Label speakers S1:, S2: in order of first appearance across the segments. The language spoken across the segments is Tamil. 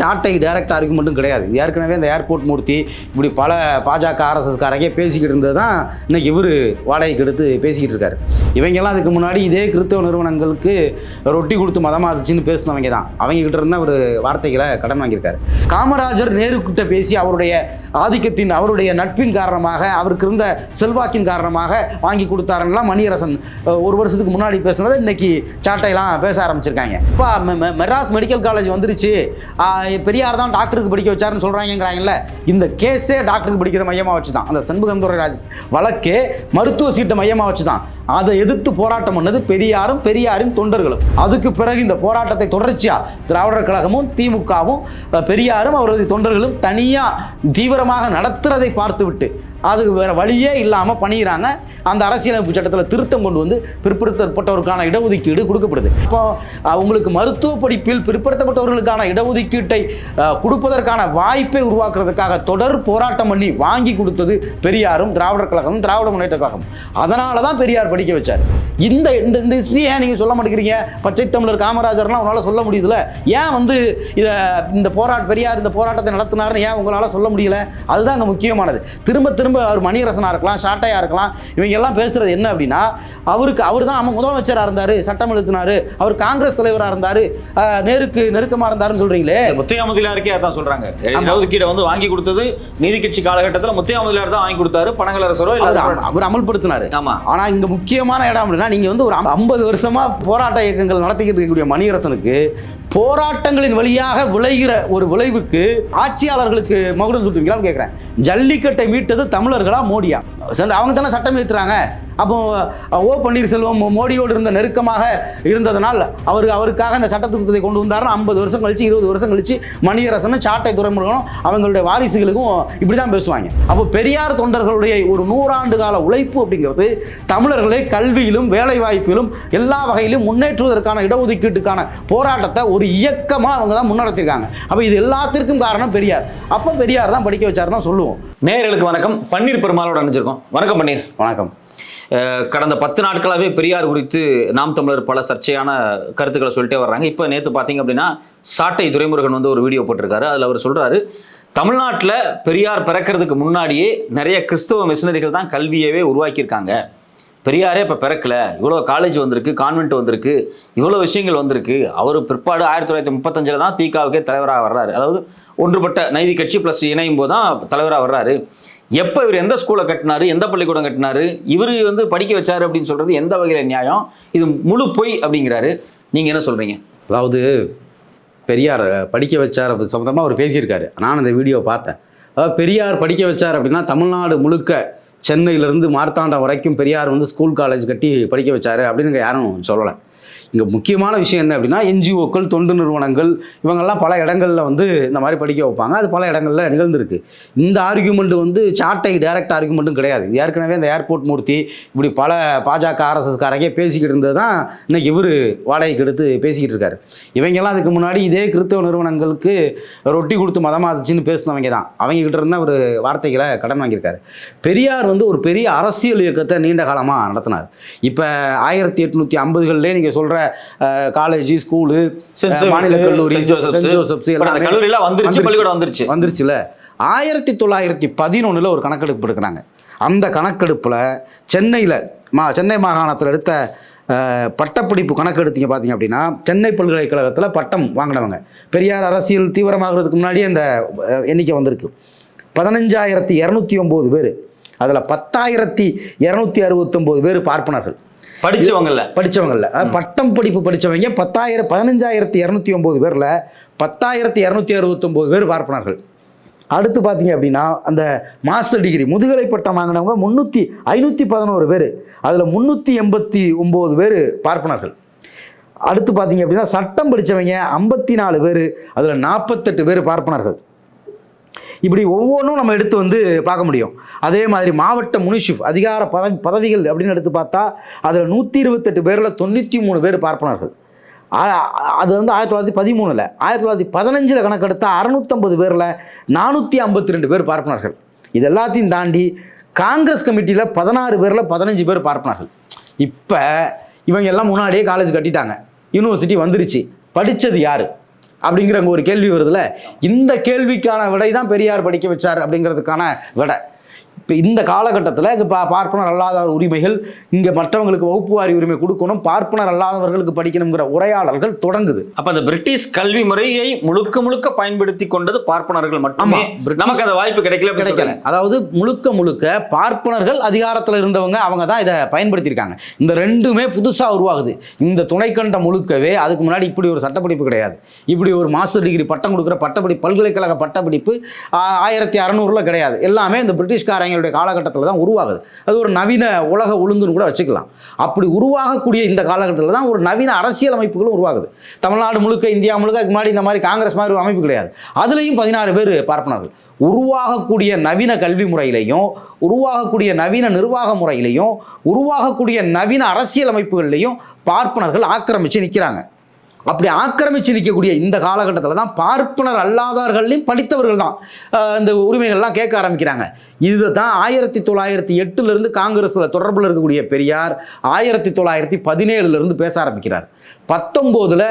S1: சாட்டை டைரக்ட் மட்டும் கிடையாது. ஏற்கனவே இந்த ஏர்போர்ட் மூர்த்தி இப்படி பல பாஜக ஆர்எஸ்எஸ்காரங்க பேசிக்கிட்டு இருந்தது தான் இன்னைக்கு இவர் வாடகைக்கு எடுத்து பேசிக்கிட்டு இருக்காரு. இவங்கெல்லாம் அதுக்கு முன்னாடி இதே கிறிஸ்தவ நிறுவனங்களுக்கு ரொட்டி கொடுத்து மதமாதுச்சுன்னு பேசினவங்க தான். அவங்க கிட்ட இருந்த ஒரு வார்த்தைகளை கடன் வாங்கியிருக்காரு. காமராஜர் நேருக்கிட்ட பேசி அவருடைய ஆதிக்கத்தின் அவருடைய நட்பின் காரணமாக அவருக்கு இருந்த செல்வாக்கின் காரணமாக வாங்கி கொடுத்தாருலாம் மணியரசன் ஒரு வருஷத்துக்கு முன்னாடி பேசுனதை இன்னைக்கு சாட்டையெல்லாம் பேச ஆரம்பிச்சிருக்காங்க. இப்போ மெ- மெட்ராஸ் மெடிக்கல் காலேஜ் வந்துருச்சு. பெரியார் தான் டாக்டருக்கு படிக்க வச்சாருன்னு சொல்கிறாங்கிறாங்கல்ல இந்த கேஸே டாக்டருக்கு படிக்கிற மையமாக வச்சு தான் அந்த சண்முகம் துரைராஜ் வழக்கே மருத்துவ சீட்டை மையமாக வச்சு தான் அதை எதிர்த்து போராட்டம் பண்ணது பெரியாரும் பெரியாரின் தொண்டர்களும். அதுக்கு பிறகு இந்த போராட்டத்தை தொடர்ச்சியாக திராவிடர் கழகமும் திமுகவும் பெரியாரும் அவரது தொண்டர்களும் தனியாக தீவிரமாக நடத்துறதை பார்த்துவிட்டு அது வேறு வழியே இல்லாமல் பண்ணிடுறாங்க. அந்த அரசியலமைப்பு சட்டத்தில் திருத்தம் கொண்டு வந்து பிற்படுத்தப்பட்டவருக்கான இடஒதுக்கீடு கொடுக்கப்படுது. இப்போ அவங்களுக்கு மருத்துவ படிப்பில் பிற்படுத்தப்பட்டவர்களுக்கான இடஒதுக்கீட்டை கொடுப்பதற்கான வாய்ப்பை உருவாக்குறதுக்காக தொடர் போராட்டம் பண்ணி வாங்கி கொடுத்தது பெரியாரும் திராவிடர் கழகம் திராவிட முன்னேற்ற கழகம். அதனால தான் பெரியார் படிக்க வச்சார். இந்த இந்த இந்த விஷயம் ஏன் நீங்கள் சொல்ல மாட்டேங்கிறீங்க? பச்சை தமிழர் காமராஜர்லாம் உங்களால் சொல்ல முடியுதுல. ஏன் வந்து இதை இந்த போராட்ட பெரியார் இந்த போராட்டத்தை நடத்தினார்னு ஏன் உங்களால் சொல்ல முடியல? அதுதான் அங்கே முக்கியமானது. திரும்ப திரும்ப அவர் மணியரசனாக இருக்கலாம் ஷாட்டையாக இருக்கலாம் இவங்க எல்லாம் பேசுறது என்ன அப்படின்னா அவருக்கு அவர் தான் முதலமைச்சராக இருந்தார் சட்டம் எழுத்தினார் அவர் காங்கிரஸ் தலைவராக இருந்தார் நேருக்கு நெருக்கமாக இருந்தாருன்னு சொல்கிறீங்களே
S2: முத்தையா முதலியாருக்கே அதான் சொல்றாங்க. இடஒதுக்கீடை வந்து வாங்கி கொடுத்தது நீதி கட்சி காலகட்டத்தில் முத்தையா முதலியார் தான் வாங்கி கொடுத்தாரு பனகலரசரோ
S1: அவர்
S2: இல்ல
S1: அம- அவர் அமல்படுத்தினார்.
S2: ஆமா.
S1: ஆனா இங்க முக்கியமான இடம் அப்படின்னா நீங்க வந்து ஒரு ஐம்பது வருஷமா போராட்ட இயக்கங்கள் நடத்திக்கிட்டு இருக்கக்கூடிய மணியரசனுக்கு போராட்டங்களின் வழியாக விளைகிற ஒரு விளைவுக்கு ஆட்சியாளர்களுக்கு மகுடம் சுட்டுவீங்களான்னு கேட்குறேன் ஜல்லிக்கட்டை மீட்டது தமிழர்களா மோடியா? அவங்க தானே சட்டம் ஏற்றுறாங்க அப்போ ஓ பன்னீர்செல்வம் மோடியோடு இருந்த நெருக்கமாக இருந்ததனால் அவர் அவருக்காக இந்த சட்ட திருத்தத்தை கொண்டு வந்தாருன்னு ஐம்பது வருஷம் கழிச்சு இருபது வருஷம் கழிச்சு மணியரசனும் சாட்டை துறைமுருகனும் அவங்களுடைய வாரிசுகளுக்கும் இப்படி தான் பேசுவாங்க. அப்போ பெரியார் தொண்டர்களுடைய ஒரு நூறாண்டு கால உழைப்பு அப்படிங்கிறது தமிழர்களை கல்வியிலும் வேலை வாய்ப்பிலும் எல்லா வகையிலும் முன்னேற்றுவதற்கான இடஒதுக்கீட்டுக்கான போராட்டத்தை ஒரு இயக்கமாக அவங்க தான் முன்னெடுத்திருக்காங்க. அப்போ இது எல்லாத்திற்கும் காரணம் பெரியார். அப்போ பெரியார் தான் படிக்க வச்சார் தான் சொல்லுவோம்.
S2: நேயர்களுக்கு வணக்கம். பன்னீர் பெருமாளோட அணிஞ்சிருக்கோம் வணக்கம் பன்னீர்.
S1: வணக்கம்.
S2: கடந்த பத்து நாட்களாகவே பெரியார் குறித்து நாம் தமிழர் பல சர்ச்சையான கருத்துக்களை சொல்லிட்டே வர்றாங்க. இப்போ நேற்று பார்த்தீங்க அப்படின்னா சாட்டை துரைமுருகன் வந்து ஒரு வீடியோ போட்டிருக்காரு. அதில் அவர் சொல்கிறாரு தமிழ்நாட்டில் பெரியார் பிறக்கிறதுக்கு முன்னாடியே நிறைய கிறிஸ்தவ மிஷினரிகள் தான் கல்வியவே உருவாக்கியிருக்காங்க. பெரியாரே இப்போ பிறக்கல. இவ்வளோ காலேஜ் வந்திருக்கு கான்வென்ட் வந்திருக்கு இவ்வளோ விஷயங்கள் வந்திருக்கு. அவர் பிற்பாடு ஆயிரத்தி தொள்ளாயிரத்தி முப்பத்தஞ்சில் தான் திகாவுக்கே தலைவராக வர்றாரு. அதாவது ஒன்றுபட்ட நைதி கட்சி ப்ளஸ் இணையும் போது தான் தலைவராக வர்றாரு. எப்போ இவர் எந்த ஸ்கூலை கட்டினாரு எந்த பள்ளிக்கூடம் கட்டினாரு இவர் வந்து படிக்க வச்சார் அப்படின்னு சொல்கிறது எந்த வகையில் நியாயம்? இது முழு பொய் அப்படிங்கிறாரு. நீங்கள் என்ன சொல்கிறீங்க
S1: அதாவது பெரியார் படிக்க வச்சார் அப்படி சம்மந்தமாக அவர் பேசியிருக்காரு. நான் அந்த வீடியோ பார்த்தேன். அதாவது பெரியார் படிக்க வச்சார் அப்படின்னா தமிழ்நாடு முழுக்க சென்னையிலேருந்து மார்த்தாண்டம் வரைக்கும் பெரியார் வந்து ஸ்கூல் காலேஜ் கட்டி படிக்க வச்சார் அப்படின்னு யாரும் சொல்லலை. இங்கே முக்கியமான விஷயம் என்ன அப்படின்னா என்ஜிஓக்கள் தொண்டு நிறுவனங்கள் இவங்கெல்லாம் பல இடங்களில் வந்து இந்த மாதிரி படிக்க வைப்பாங்க. அது பல இடங்களில் நிகழ்ந்திருக்கு. இந்த ஆர்கியூமெண்ட் வந்து சாட்டை டைரக்ட் ஆர்கியூமெண்ட்டும் கிடையாது. ஏற்கனவே இந்த ஏர்போர்ட் மூர்த்தி இப்படி பல பாஜக ஆர்எஸ்எஸ்காரங்க பேசிக்கிட்டு இருந்தது தான் இன்னைக்கு இவர் வாடகைக்கு எடுத்து பேசிக்கிட்டு இருக்காரு. இவங்கெல்லாம் அதுக்கு முன்னாடி இதே கிறிஸ்தவ நிறுவனங்களுக்கு ரொட்டி கொடுத்து மதமாதுச்சுன்னு பேசினவங்க தான். அவங்க கிட்ட ஒரு வார்த்தைகளை கடன் வாங்கியிருக்காரு. பெரியார் வந்து ஒரு பெரிய அரசியல் இயக்கத்தை நீண்ட காலமாக நடத்தினார். இப்போ ஆயிரத்தி எட்நூற்றி ஐம்பதுகளிலே நீங்கள் சொல்கிற காலேஜ் ஸ்கூலு மாநில கல்லூரி
S2: சென்ட் ஜோசப்ஸ்,
S1: எல்லாமே
S2: வந்துருச்சு, பள்ளிக்கூடம் வந்துருச்சு.
S1: வந்துருச்சுல. ஆயிரத்தி தொள்ளாயிரத்தி பதினொன்றில் ஒரு கணக்கெடுப்பு எடுக்கிறாங்க. அந்த கணக்கெடுப்பில் சென்னையில் மா சென்னை மாகாணத்தில் எடுத்த பட்டப்படிப்பு கணக்கு எடுத்தீங்க பார்த்தீங்க அப்படின்னா சென்னை பல்கலைக்கழகத்தில் பட்டம் வாங்கினவங்க. பெரியார் அரசியல் தீவிரமாகிறதுக்கு முன்னாடியே அந்த எண்ணிக்கை வந்திருக்கு. பதினஞ்சாயிரத்தி இரநூத்தி ஒம்பது பேர். அதில் பத்தாயிரத்தி இரநூத்தி அறுபத்தொம்போது பேர் பார்ப்பனர்கள்.
S2: படிச்சவங்கல்ல.
S1: படித்தவங்களில் பட்டம் படிப்பு படித்தவங்க பத்தாயிரம் பதினஞ்சாயிரத்தி இரநூத்தி ஒம்பது பேரில் பத்தாயிரத்தி இரநூத்தி அறுபத்தொம்போது பேர் பார்ப்பனர்கள். அடுத்து பார்த்தீங்க அப்படின்னா அந்த மாஸ்டர் டிகிரி முதுகலை பட்டம் வாங்கினவங்க முந்நூற்றி ஐநூற்றி பதினோரு பேர். அதில் முந்நூற்றி எண்பத்தி ஒம்பது பேர் பார்ப்பனர்கள். அடுத்து பார்த்தீங்க அப்படின்னா சட்டம் படித்தவங்க ஐம்பத்தி நாலு பேர் அதில் நாற்பத்தெட்டு பேர் பார்ப்பனர்கள். இப்படி ஒவ்வொன்றும் நம்ம எடுத்து வந்து பார்க்க முடியும். அதே மாதிரி மாவட்ட முனிஷிப் அதிகார பதவி பதவிகள் அப்படின்னு எடுத்து பார்த்தா அதில் நூற்றி இருபத்தெட்டு பேரில் தொண்ணூற்றி மூணு பேர் பார்ப்பனர்கள். அது வந்து ஆயிரத்தி தொள்ளாயிரத்தி பதிமூணில். ஆயிரத்தி தொள்ளாயிரத்தி பதினஞ்சில் கணக்கெடுத்தால் அறநூற்றம்பது பேரில் நானூற்றி ஐம்பத்தி ரெண்டு பேர் பார்ப்பனர்கள். இது எல்லாத்தையும் தாண்டி காங்கிரஸ் கமிட்டியில் பதினாறு பேரில் பதினஞ்சு பேர் பார்ப்பனர்கள். இப்போ இவங்க எல்லாம் முன்னாடியே காலேஜ் கட்டிட்டாங்க. யூனிவர்சிட்டி வந்துருச்சு. படித்தது யார்? அப்படிங்கிற ஒரு கேள்வி வருதுல்ல? இந்த கேள்விக்கான விடை தான் பெரியார் படிக்க வச்சார் அப்படிங்கிறதுக்கான விடை. இப்போ இந்த காலகட்டத்தில் இப்போ பார்ப்பனர் அல்லாதவர் உரிமைகள் இங்கே மற்றவங்களுக்கு வகுப்பு வாரி உரிமை கொடுக்கணும் பார்ப்பனர் அல்லாதவர்களுக்கு படிக்கணுங்கிற உரையாடல்கள் தொடங்குது.
S2: அப்ப அந்த பிரிட்டிஷ் கல்வி முறையை முழுக்க முழுக்க பயன்படுத்தி கொண்டது பார்ப்பனர்கள் மட்டுமே. நமக்கு அந்த வாய்ப்பு கிடைக்கல
S1: கிடைக்கல. அதாவது முழுக்க முழுக்க பார்ப்பனர்கள் அதிகாரத்தில் இருந்தவங்க அவங்க தான் இதை பயன்படுத்தியிருக்காங்க. இந்த ரெண்டுமே புதுசாக உருவாகுது. இந்த துணைக்கண்டம் முழுக்கவே அதுக்கு முன்னாடி இப்படி ஒரு சட்டப்படிப்பு கிடையாது. இப்படி ஒரு மாஸ்டர் டிகிரி பட்டம் கொடுக்குற பட்டப்படி பல்கலைக்கழக பட்டப்படிப்பு ஆயிரத்தி அறநூறுல கிடையாது. எல்லாமே இந்த பிரிட்டிஷ்காரங்களுடைய காலகட்டத்தில் தான் உருவாகுது. அது ஒரு நவீன உலக ஒழுங்குன்னு கூட வச்சுக்கலாம். அப்படி உருவாகக்கூடிய இந்த காலகட்டத்தில் தான் ஒரு நவீன அரசியல் அமைப்புகளும் உருவாகுது. தமிழ்நாடு முழுக்க இந்தியா முழுக்க அதுக்கு முன்னாடி இந்த மாதிரி காங்கிரஸ் மாதிரி ஒரு அமைப்பு கிடையாது. அதுலேயும் பதினாறு பேர் பார்ப்பனர்கள். உருவாகக்கூடிய நவீன கல்வி முறையிலையும் உருவாகக்கூடிய நவீன நிர்வாக முறையிலையும் உருவாகக்கூடிய நவீன அரசியல் அமைப்புகள்லையும் பார்ப்பனர்கள் ஆக்கிரமித்து நிற்கிறாங்க அப்படி ஆக்கிரமிச்சு நிற்கக்கூடிய இந்த காலகட்டத்தில் தான் பார்ப்பனர் அல்லாதார்கள்லையும் படித்தவர்கள் தான் இந்த உரிமைகள்லாம் கேட்க ஆரம்பிக்கிறாங்க. இது தான் ஆயிரத்தி தொள்ளாயிரத்தி எட்டுலேருந்து காங்கிரஸில் தொடர்பில் இருக்கக்கூடிய பெரியார் ஆயிரத்தி தொள்ளாயிரத்தி பதினேழுலேருந்து பேச ஆரம்பிக்கிறார். பத்தொம்போதில்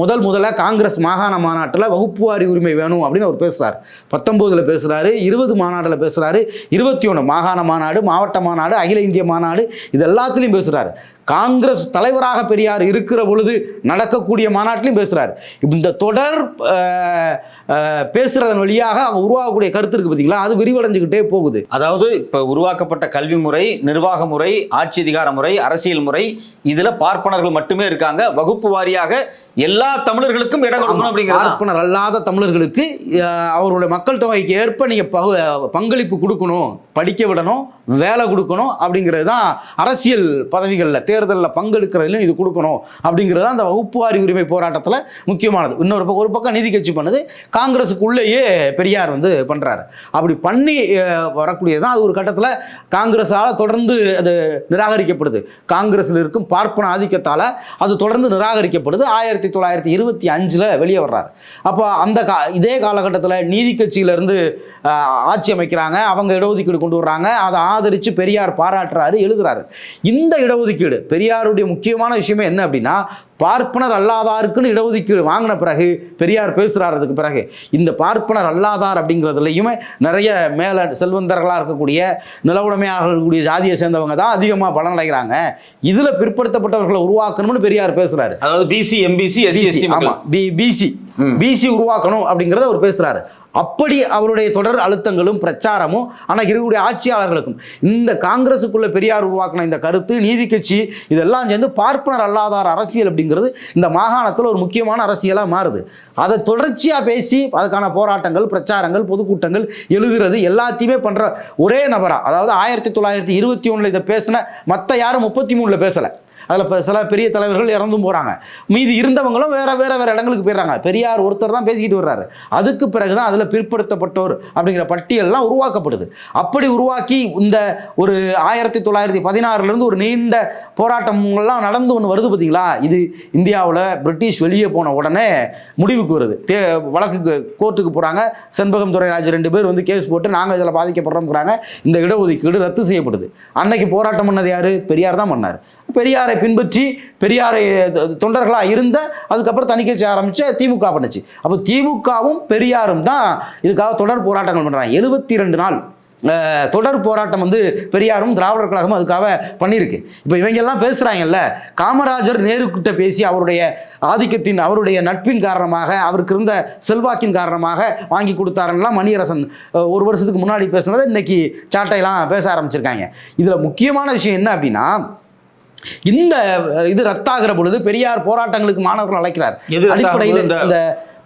S1: முதல் முதல்ல காங்கிரஸ் மாகாண மாநாட்டில் வகுப்புவாரி உரிமை வேணும் அப்படின்னு அவர் பேசுகிறார் பத்தொம்போதில் பேசுகிறாரு இருபது மாநாட்டில் பேசுகிறாரு இருபத்தி ஒன்று மாகாண மாநாடு மாவட்ட மாநாடு அகில இந்திய மாநாடு இது எல்லாத்துலேயும் பேசுகிறார் காங்கிரஸ் தலைவராக பெரியார் இருக்கிற பொழுது நடக்கக்கூடிய மாநாட்டிலையும் பேசுகிறார் இந்த தொடர் பேசுறதன் வழியாக அவங்க உருவாகக்கூடிய கருத்து இருக்கு பார்த்தீங்களா அது விரிவடைஞ்சுக்கிட்டே போகுது.
S2: அதாவது இப்ப உருவாக்கப்பட்ட கல்வி முறை நிர்வாக முறை ஆட்சி அதிகார முறை அரசியல் முறை இதுல பார்ப்பனர்கள் மட்டுமே இருக்காங்க. வகுப்பு வாரியாக எல்லா தமிழர்களுக்கும் இடம் கொடுக்கணும் அப்படிங்கிறது?
S1: பார்ப்பனர் அல்லாத தமிழர்களுக்கு அவருடைய மக்கள் தொகைக்கு ஏற்ப நீங்க பகு- பங்களிப்பு கொடுக்கணும் படிக்க விடணும் வேலை கொடுக்கணும் அப்படிங்கிறது தான் அரசியல் பதவிகளில் தேர்தலில் பங்கெடுக்கிறதுலையும் இது கொடுக்கணும் அப்படிங்கிறது தான் அந்த வகுப்பு வாரி உரிமை போராட்டத்தில் முக்கியமானது. இன்னொரு பக்கம் ஒரு பக்கம் நீதி கட்சி பண்ணுது காங்கிரஸுக்குள்ளேயே பெரியார் வந்து பண்ணுறாரு அப்படி பண்ணி வரக்கூடியது தான் அது ஒரு கட்டத்தில் காங்கிரஸால் தொடர்ந்து அது நிராகரிக்கப்படுது. காங்கிரஸில் இருக்கும் பார்ப்பன ஆதிக்கத்தால் அது தொடர்ந்து நிராகரிக்கப்படுது. ஆயிரத்தி தொள்ளாயிரத்தி இருபத்தி அஞ்சில் வெளியே வர்றாரு. அப்போ அந்த கா இதே காலகட்டத்தில் நீதி கட்சியிலேருந்து ஆட்சி அமைக்கிறாங்க. அவங்க இடஒதுக்கீடு கொண்டு வர்றாங்க. அதை ஆதரித்து பெரியார் பாராட்டுறாரு எழுதுறாரு. இந்த இடஒதுக்கீடு பெரியாருடைய முக்கியமான விஷயமே என்ன அப்படின்னா பார்ப்பனர் அல்லாதாருக்குன்னு இடஒதுக்கீடு வாங்கின பிறகு பெரியார் பேசுகிறார் அதுக்கு பிறகு இந்த பார்ப்பனர் அல்லாதார் அப்படிங்கிறதுலையுமே நிறைய மேல செல்வந்தர்களாக இருக்கக்கூடிய நிலவுடைமையாக இருக்கக்கூடிய ஜாதியை சேர்ந்தவங்க தான் அதிகமாக பலன் அடைகிறாங்க. இதில் பிற்படுத்தப்பட்டவர்களை உருவாக்கணும்னு பெரியார் பேசுகிறாரு
S2: அதாவது பிசி எம்பிசி எஸ்சி எஸ்டி
S1: ஆமா. B BC. பிசி உருவாக்கணும் அப்படிங்கறத அவர் பேசுறாரு. அப்படி அவருடைய தொடர் அழுத்தங்களும் பிரச்சாரமும் ஆனால் இருக்கக்கூடிய ஆட்சியாளர்களுக்கும் இந்த காங்கிரஸுக்குள்ள பெரியார் உருவாக்கின இந்த கருத்து நீதி கட்சி இதெல்லாம் சேர்ந்து பார்ப்பனர் அல்லாதார் அரசியல் அப்படிங்கிறது இந்த மாகாணத்தில் ஒரு முக்கியமான அரசியலாக மாறுது. அதை தொடர்ச்சியாக பேசி அதுக்கான போராட்டங்கள் பிரச்சாரங்கள் பொதுக்கூட்டங்கள் எழுதுறது எல்லாத்தையுமே பண்ணுற ஒரே நபராக அதாவது ஆயிரத்தி தொள்ளாயிரத்தி இருபத்தி ஒன்றில் இதை பேசின மற்ற யாரும் முப்பத்தி மூணில் பேசலை. அதில் இப்போ சில பெரிய தலைவர்கள் இறந்தும் போகிறாங்க மீதி இருந்தவங்களும் வேறு வேறு வேறு இடங்களுக்கு போயிடுறாங்க. பெரியார் ஒருத்தர் தான் பேசிக்கிட்டு வர்றாரு. அதுக்கு பிறகு தான் அதில் பிற்படுத்தப்பட்டோர் அப்படிங்கிற பட்டியல்லாம் உருவாக்கப்படுது. அப்படி உருவாக்கி இந்த ஒரு ஆயிரத்தி தொள்ளாயிரத்தி பதினாறுலேருந்து ஒரு நீண்ட போராட்டங்கள்லாம் நடந்து ஒன்று வருது பார்த்தீங்களா இது இந்தியாவில் பிரிட்டிஷ் வெளியே போன உடனே முடிவுக்கு வருது. தே வழக்குக்கு கோர்ட்டுக்கு போகிறாங்க செண்பகம் துரைராஜ் ரெண்டு பேர் வந்து கேஸ் போட்டு நாங்கள் இதில் பாதிக்கப்படுறோம்ங்கிறாங்க. இந்த இடஒதுக்கீடு ரத்து செய்யப்படுது. அன்னைக்கு போராட்டம் பண்ணது யார்? பெரியார் தான் பண்ணார். பெரியாரை பின்பற்றி பெரியாரை தொண்டர்களாக இருந்த அதுக்கப்புறம் தனி கட்சி ஆரம்பிச்ச திமுக பண்ணுச்சு. அப்போ திமுகவும் பெரியாரும் தான் இதுக்காக தொடர் போராட்டங்கள் பண்ணுறாங்க எழுபத்தி ரெண்டு நாள் தொடர் போராட்டம் வந்து பெரியாரும் திராவிடர் கழகமும் அதுக்காக பண்ணியிருக்கு. இப்போ இவங்கெல்லாம் பேசுகிறாங்கல்ல காமராஜர் நேருக்கிட்ட பேசி அவருடைய ஆதிக்கத்தின் அவருடைய நட்பின் காரணமாக அவருக்கு இருந்த செல்வாக்கின் காரணமாக வாங்கி கொடுத்தாருன்னெலாம் மணியரசன் ஒரு வருஷத்துக்கு முன்னாடி பேசுனதை இன்னைக்கு சாட்டையெல்லாம் பேச ஆரம்பிச்சிருக்காங்க. இதில் முக்கியமான விஷயம் என்ன அப்படின்னா இந்த இது ரத்தாகிற பொழுது பெரியார் போராட்டங்களுக்கு மாணவர்கள் அழைக்கிறார். அடிப்படையில்
S2: இந்த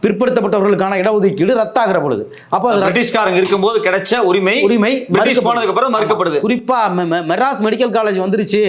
S1: பிற்படுத்தப்பட்டவர்களுக்கான இடஒதுக்கீடு ரத்தாகிற பொழுது. அப்போ அது
S2: பிரிட்டிஷ்காரங்க இருக்கும்போது கிடைச்ச உரிமை
S1: உரிமை
S2: பிரிட்டிஷ். போனதுக்கு அப்புறம் மறுக்கப்படுது.
S1: குறிப்பா மெட்ராஸ் மெடிக்கல் காலேஜ் வந்துருச்சு.